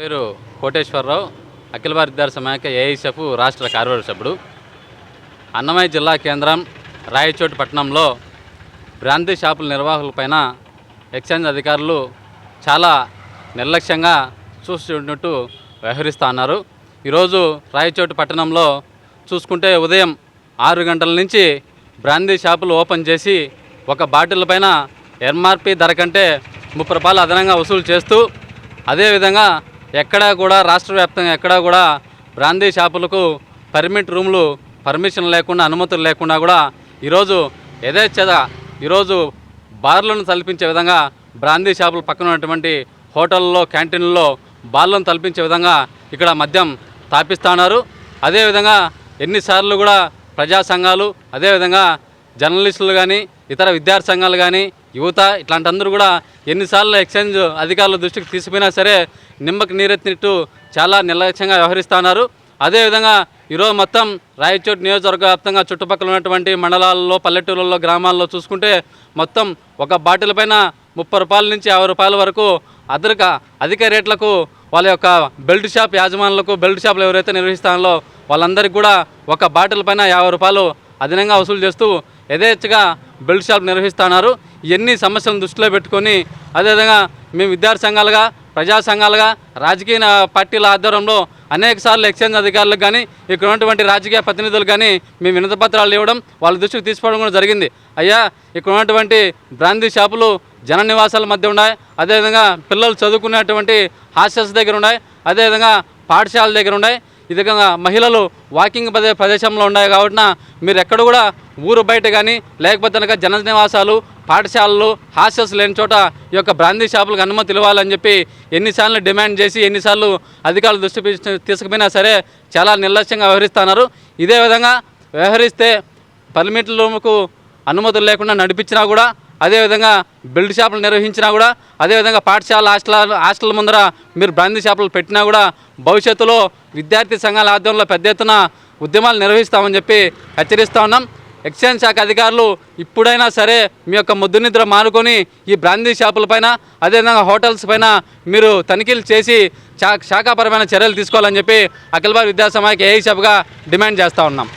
పేరు కోటేశ్వరరావు. అఖిల భారత విద్యార్థి సమాఖ్య ఏఐసెఫ్ రాష్ట్ర కార్యవర్గ సభ్యుడు. అన్నమయ్య జిల్లా కేంద్రం రాయచోటి పట్టణంలో బ్రాంతి షాపుల నిర్వాహకులపైన ఎక్సైజ్ అధికారులు చాలా నిర్లక్ష్యంగా చూస్తున్నట్టు వ్యవహరిస్తూ ఉన్నారు. ఈరోజు రాయచోటి పట్టణంలో చూసుకుంటే ఉదయం ఆరు గంటల నుంచి బ్రాందీ షాపులు ఓపెన్ చేసి ఒక బాటిల్ పైన ఎంఆర్పి ధర కంటే ముప్పై రూపాయలు అదనంగా వసూలు చేస్తూ అదేవిధంగా ఎక్కడా కూడా రాష్ట్ర వ్యాప్తంగా ఎక్కడా కూడా బ్రాందీ షాపులకు పర్మిట్ రూములు పర్మిషన్ లేకుండా అనుమతులు లేకుండా కూడా ఈరోజు యథేచ్ఛగా ఈరోజు బార్లను తలపించే విధంగా బ్రాందీ షాపుల పక్కన ఉన్నటువంటి హోటల్లో క్యాంటీన్లలో బార్లను తలపించే విధంగా ఇక్కడ మద్యం తాపిస్తున్నారు అదేవిధంగా ఎన్నిసార్లు కూడా ప్రజా సంఘాలు అదేవిధంగా జర్నలిస్టులు కానీ ఇతర విద్యార్థి సంఘాలు కానీ యువత ఇట్లాంటి అందరూ కూడా ఎన్నిసార్లు ఎక్స్చేంజ్ అధికారుల దృష్టికి తీసుకుపోయినా సరే నిమ్మకి నీరెత్తినట్టు చాలా నిర్లక్ష్యంగా వ్యవహరిస్తున్నారు అదేవిధంగా ఈరోజు మొత్తం రాయచోటు నియోజకవర్గ వ్యాప్తంగా చుట్టుపక్కల ఉన్నటువంటి మండలాల్లో పల్లెటూళ్ళలో గ్రామాల్లో చూసుకుంటే మొత్తం ఒక బాటిల్ పైన ముప్పై రూపాయల నుంచి యాభై రూపాయల వరకు అదరిక అధిక రేట్లకు వాళ్ళ యొక్క బెల్ట్ షాప్ యాజమానులకు బెల్ట్ షాపులు ఎవరైతే నిర్వహిస్తారో వాళ్ళందరికీ కూడా ఒక బాటిల్ పైన యాభై రూపాయలు అదనంగా వసూలు చేస్తూ యథేచ్ఛగా బెల్ట్ షాప్ నిర్వహిస్తున్నారు. ఎన్ని సమస్యలను దృష్టిలో పెట్టుకొని అదేవిధంగా మేము విద్యార్థి సంఘాలుగా ప్రజా సంఘాలుగా రాజకీయ పార్టీల ఆధ్వర్యంలో అనేక సార్లు ఎక్స్చేంజ్ అధికారులకు కానీ ఇక్కడ ఉన్నటువంటి రాజకీయ ప్రతినిధులు కానీ మేము వినతపత్రాలు ఇవ్వడం వాళ్ళ దృష్టికి తీసుకోవడం కూడా జరిగింది. అయ్యా ఇక్కడ ఉన్నటువంటి బ్రాందీ షాపులు జన నివాసాల మధ్య ఉన్నాయి. అదేవిధంగా పిల్లలు చదువుకునేటువంటి హాస్టల్స్ దగ్గర ఉన్నాయి. అదేవిధంగా పాఠశాల దగ్గర ఉన్నాయి. ఈ విధంగా మహిళలు వాకింగ్ ప్రదే ప్రదేశంలో ఉన్నాయి. కాబట్టి మీరు ఎక్కడ కూడా ఊరు బయట కానీ లేకపోతే కనుక జన నివాసాలు పాఠశాలలు హాస్టల్స్ లేని చోట ఈ యొక్క బ్రాందీ షాపులకు అనుమతి ఇవ్వాలని చెప్పి ఎన్నిసార్లు డిమాండ్ చేసి ఎన్నిసార్లు అధికారులు దృష్టి తీసుకుపోయినా సరే చాలా నిర్లక్ష్యంగా వ్యవహరిస్తున్నారు. ఇదే విధంగా వ్యవహరిస్తే పర్మిట్లకు అనుమతులు లేకుండా నడిపించినా కూడా అదేవిధంగా బిల్డ్ షాపులు నిర్వహించినా కూడా అదేవిధంగా పాఠశాల హాస్టల్ హాస్టల్ ముందర మీరు బ్రాందీ షాపులు పెట్టినా కూడా భవిష్యత్తులో విద్యార్థి సంఘాల ఆధ్వర్యంలో పెద్ద ఎత్తున ఉద్యమాలు నిర్వహిస్తామని చెప్పి హెచ్చరిస్తూ ఉన్నాం. ఎక్సైజ్ శాఖ అధికారులు ఇప్పుడైనా సరే మీ యొక్క ముద్దు నిద్ర మానుకొని ఈ బ్రాందీ షాపులపైన అదేవిధంగా హోటల్స్ పైన మీరు తనిఖీలు చేసి శా శాఖాపరమైన చర్యలు తీసుకోవాలని చెప్పి అఖిల భారత విద్యాసమాఖ్య ఏఐ సభగా డిమాండ్ చేస్తూ ఉన్నాం.